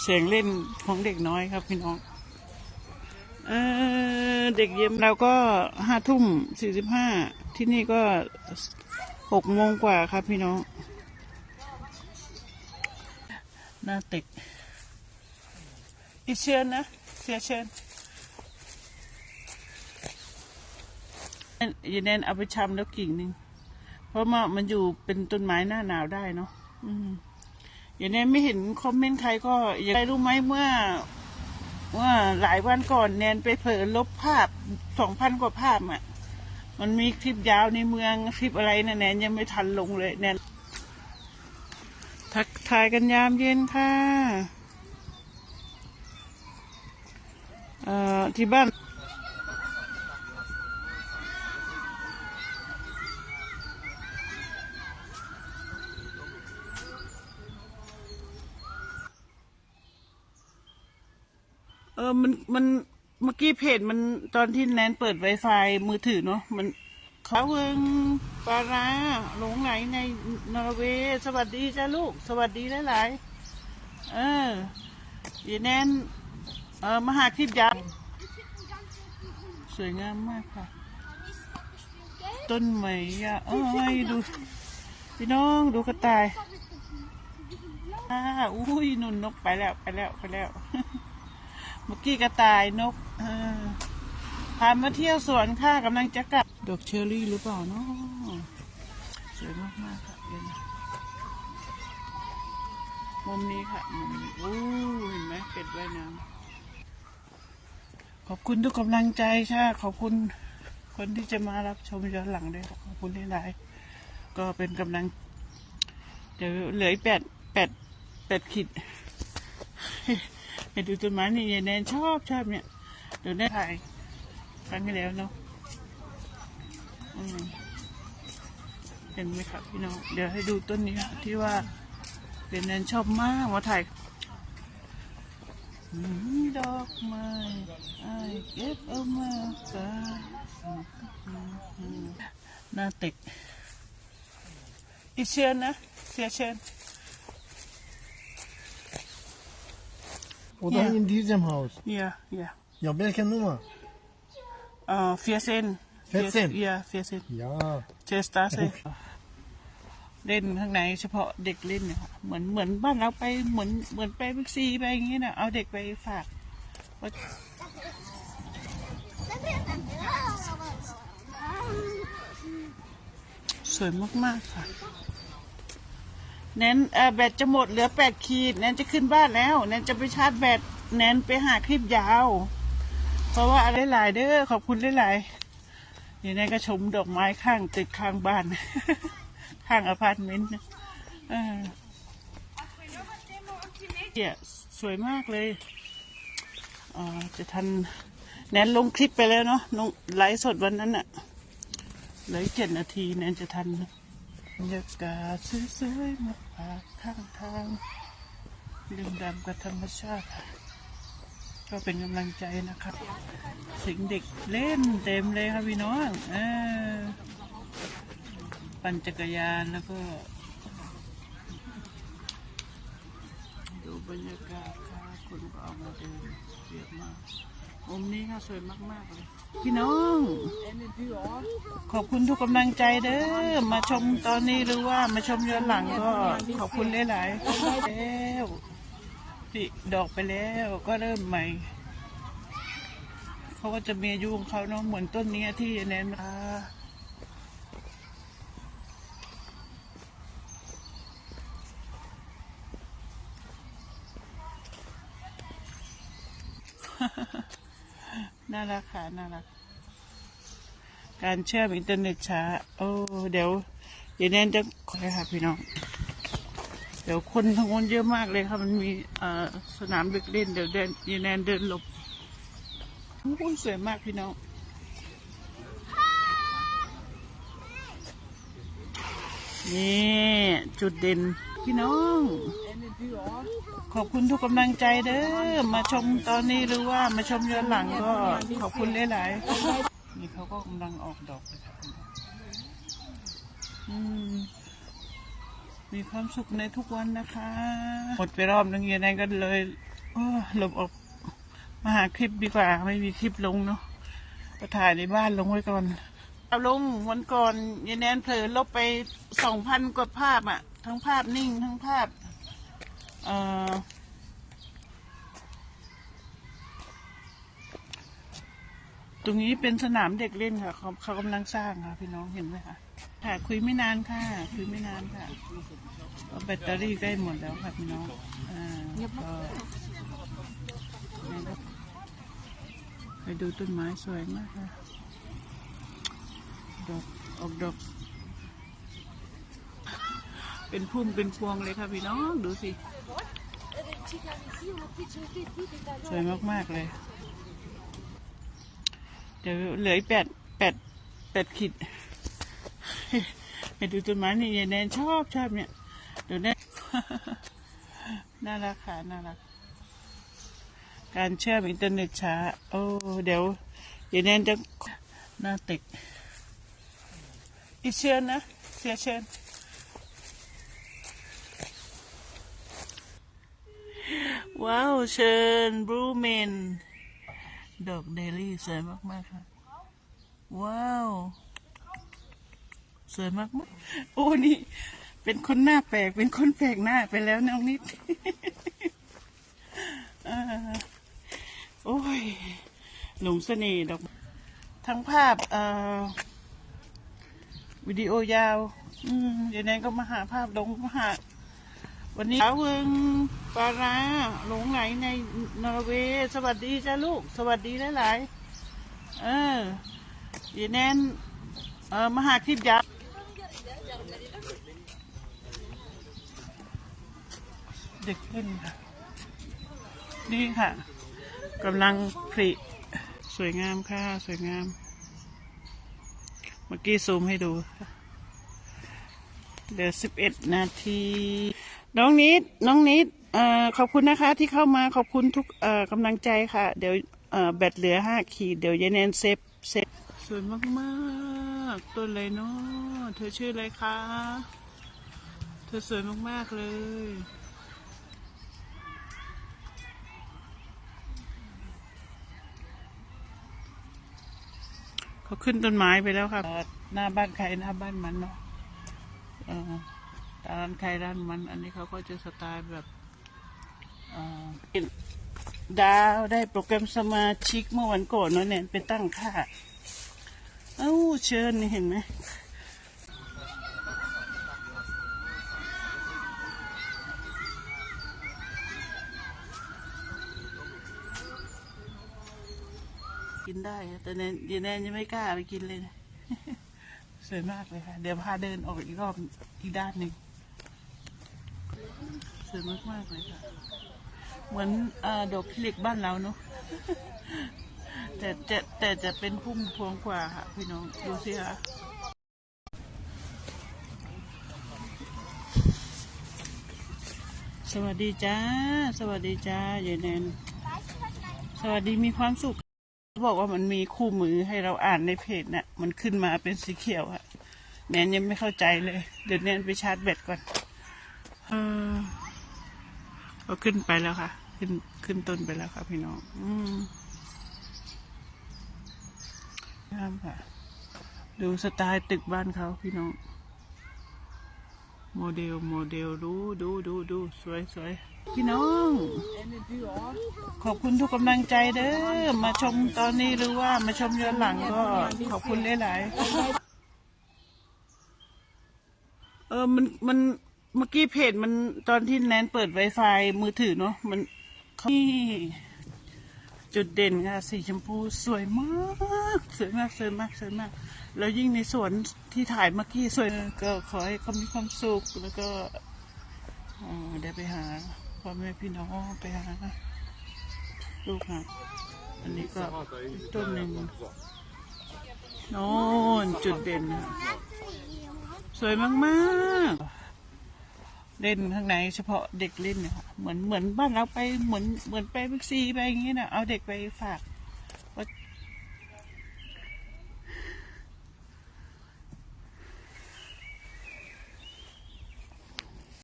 เสียงเล่นของเด็กน้อยครับพี่น้องเออเด็กเยี่ยมเราก็ห้าทุ่มสี่สิบห้าที่นี่ก็หกโมงกว่าครับพี่น้อง หน้าตึกอีเชิญนะ เสียเชิญยายแนนเอาไปชำแล้วกิ่งหนึ่งเพราะมันอยู่เป็นต้นไม้หน้าหนาวได้เนาะอืม อย่างนี้ไม่เห็นคอมเมนต์ใครก็อยากได้รู้ไหมเมื่อว่าหลายวันก่อนแนนไปเผลอลบภาพสองพันกว่าภาพอะ มันมีคลิปยาวในเมืองคลิปอะไรนะแนนยังไม่ทันลงเลยแนนทักทายกันยามเย็นค่ะเอ่อที่บ้าน ออมันมันเมื่อกี้เพจมันตอนที่แนนเปิด Wi-Fi มือถือเนาะมันเขาเวิงปลาร้าหลงไหลในนอร์เวย์สวัสดีจ้าลูก สวัสดีหลายๆเออยีแนนเออมาหาคลิปยาวสวยงามมากค่ะ ต้นไม้ยะเอ้ยดู พี่น้องดูกระต่ายอ่าอุ้ยนุ่นนกไปแล้วไปแล้วไปแล้ว เมื่อกี้กระต่ายนกพามาเที่ยวสวนค่ะกำลังจะกลับ ดอกเชอรี่หรือเปล่าเนาะสวยมากมากค่ะเดี๋ยวนมุมนี้ค่ะมุมนี้โอ้เห็นไหมเป็ดว่ายน้ำขอบคุณทุกกำลังใจค่ะ ขอบคุณคนที่จะมารับชมย้อนหลังด้วยขอบคุณหลายๆก็เป็นกำลัง เดี๋ยวเหลือแปดแปดแปดขีด ไปดูต้นไม้นี่ยายแนนชอบชอบเนี่ยเดี๋ยวได้ถ่ายครั้งที่แล้วเนาะเห็นไหมครับพี่น้องเดี๋ยวให้ดูต้นนี้ที่ว่ายายแนนชอบมากมาถ่ายดอกไม้ไอเก็บเอามาฝากหน้าตึกอีเชิญนะเสียเชิญ O da Ja. in diesem Haus. Ja, ja. Ja, welche Nummer? Äh, 14. 14? Ja, 14. Ja. เชสตาเซเล่นข้างในเฉพาะเด็กเล่นเนี่ยค่ะเหมือนเหมือนบ้านเราไปเหมือนเหมือนไปบิ๊กซีไปอย่างงี้นะเอาเด็กไปฝากว่าสวยมากๆค่ะ แนนเอ่อแบตจะหมดเหลือแปดขีดแนนจะขึ้นบ้านแล้วแนนจะไปชาร์จแบตแนนไปหาคลิปยาว เพราะว่าอะไรหลายเด้อขอบคุณหลายๆนี่แนนก็ชมดอกไม้ข้างตึกข้างบ้าน ข้างอพาร์ตเมนต์นะเออเนี่ยสวยมากเลยอ่าจะทันแนนลงคลิปไปแล้วเนาะลงไลฟ์สดวันนั้นอะเหลือเจ็ดนาทีแนนจะทันนะ บรรยากาศสวยๆมาฝาข้างทางดื่มด่ำกับธรรมชาติ ก็เป็นกำลังใจนะครับ สิงเด็กเล่นเต็มเลยครับพี่น้องออปั่นจักรยานแล้วก็ ดูบรรยากาศค่ะคนก็ออกมาเดินเยอะมาก อมนี้ค่ะสวยมากๆเลยพี่น้อง ขอบคุณทุกกำลังใจเด้อมาชมตอนนี้หรือว่ามาชมย้อนหลังก็ขอบคุณหลายๆแล้วติดอกไปแล้วก็เริ่มใหม่เขาก็จะมีอายุของเขาเนาะเหมือนต้นนี้ที่แนนมา น่ารักค่ะน่ารัก การเชื่อมอินเทอร์เน็ตช้า โอ้ เดี๋ยว เดี๋ยวแนนจะขอให้ค่ะพี่น้อง เดี๋ยวคนทั้งคนเยอะมากเลยค่ะ มันมีสนามเด็กเล่น เดี๋ยวเดินเดี๋ยวแนนเดินหลบโอ้สวยมากพี่น้องนี่จุดเด่น พี่น้อง ขอบคุณทุกกำลังใจเด้อมาชมตอนนี้หรือว่ามาชมย้อนหลังก็ขอบคุณหลายๆนี่เขาก็กำลังออกดอกเลยครับอืมมีความสุขในทุกวันนะคะ หมดไปรอบนึงยังไงก็เลยหลบออกมาหาคลิปดีกว่า ไม่มีคลิปลงเนาะก็ถ่ายในบ้านลงไว้ก่อนเอาลงวันก่อนยายแนนเผลอลบไปสองพันกว่าภาพอะ ทั้งภาพนิ่งทั้งภาพเออตรงนี้เป็นสนามเด็กเล่นค่ะเขาเขากำลังสร้างค่ะ พี่น้องเห็นไหมคะค่ะคุยไม่นานค่ะ คุยไม่นานค่ะแบตเตอรี่ใกล้หมดแล้วค่ะพี่น้องอ่าก็ไปดูต้นไม้สวยมากค่ะดอกออกดอก เป็นพุ่มเป็นพวงเลยค่ะพี่น้องดูสิสวยมากๆเลยเดี๋ยวเหลือแปดแปดแปดขีดไปดูต้นไม้นี่ยายแนนชอบชอบเนี่ยเดี๋ยวแน่น่ารักค่ะน่ารัก การเชื่อมอินเทอร์เน็ตช้า โอ้เดี๋ยวยายแนนจะหน้าติดอีเชิญนะเสียเชิญ ว้าว เชิญบลูเมน ดอกเดลี่สวยมาก ๆ ค่ะ ว้าว สวยมากๆ โอ้นี่ เป็นคนหน้าแปลก เป็นคนแปลกหน้าไปแล้วน้องนิดโอ้ย หลงเสน่ห์ดอก ทั้งภาพเอ่อวิดีโอ ยาว อืมเดี๋ยวนั้นก็มาหาภาพลงมาหา วันนี้สาวเวิงปลาร้าหลงไหลในนอร์เวย์สวัสดีจ้าลูก สวัสดีหลายๆเออเดี๋ยวแนนเออมหาคลิปยาเด็กเล่นค่ะ นี่ค่ะกำลังผลิสวยงามค่ะ สวยงาม เมื่อกี้ซูมให้ดู เหลือสิบเอ็ดนาที น้องนิด น้องนิดเอ่อขอบคุณนะคะ ที่เข้ามาขอบคุณทุกเอ่อกำลังใจค่ะ เดี๋ยวเอ่อแบตเหลือห้าขีดเดี๋ยวยายแนนเซฟเซฟสวยมากๆต้นเลยเนาะเธอชื่ออะไรคะเธอสวยมากๆเลยเขาขึ้นต้นไม้ไปแล้วค่ะหน้าบ้านใครหน้าบ้านมันเนาะ เอ่ร้านใครร้านมัน อันนี้เขาก็จะสไตล์แบบอ่อดาวได้โปรแกรมสมาชิกเมื่อวันก่อนเนาะเนี่ยไปตั้งค่า เอ้าเชิญนี่เห็นไหมกินได้ แต่แนนยายแนนยังไม่กล้าไปกินเลยนะสวยมากเลยค่ะ เดี๋ยวพาเดินออกอีกรอบอีกด้านหนึ่ง สวยมากมากๆเลยค่ะ เหมือนอดอกคิลิกบ้านเราเนาะแต่แต่แต่จะเป็นพุ่มพวงกว่าค่ะ พี่น้องดูสิค่ะสวัสดีจ้า สวัสดีจ้ายายแนนสวัสดีมีความสุข บอกว่ามันมีคู่มือให้เราอ่านในเพจน่ะ มันขึ้นมาเป็นสีเขียวอะแนนยังไม่เข้าใจเลย เดี๋ยวแนนไปชาร์จแบตก่อน ก็ขึ้นไปแล้วค่ะ ขึ้นขึ้นต้นไปแล้วค่ะพี่น้อง อืมงามค่ะ ดูสไตล์ตึกบ้านเขาพี่น้อง โมเดลโมเดลดูดูดูดูสวยสวยพี่น้อง ขอบคุณทุกกำลังใจเด้อมาชมตอนนี้หรือว่ามาชมย้อนหลังก็ขอบคุณหลายๆเออมันมัน เมื่อกี้เพจมันตอนที่แนนเปิด Wi-Fi มือถือเนาะมันนี่จุดเด่นค่ะสีชมพูสวยมากสวยมากสวยมากสวยมาก แล้วยิ่งในสวนที่ถ่ายเมื่อกี้สวยก็ขอให้เขามีความสุขแล้วก็เดี๋ยวไปหาพ่อแม่พี่น้องไปหาลูกค่ะอันนี้ก็ต้นหนึ่งโน่นจุดเด่นนะสวยมากๆ เล่นข้างในเฉพาะเด็กเล่นเนี่ยค่ะเหมือนเหมือนบ้านเราไปเหมือนเหมือนไปบิ๊กซีไปอย่างเงี้ยนะเอาเด็กไปฝาก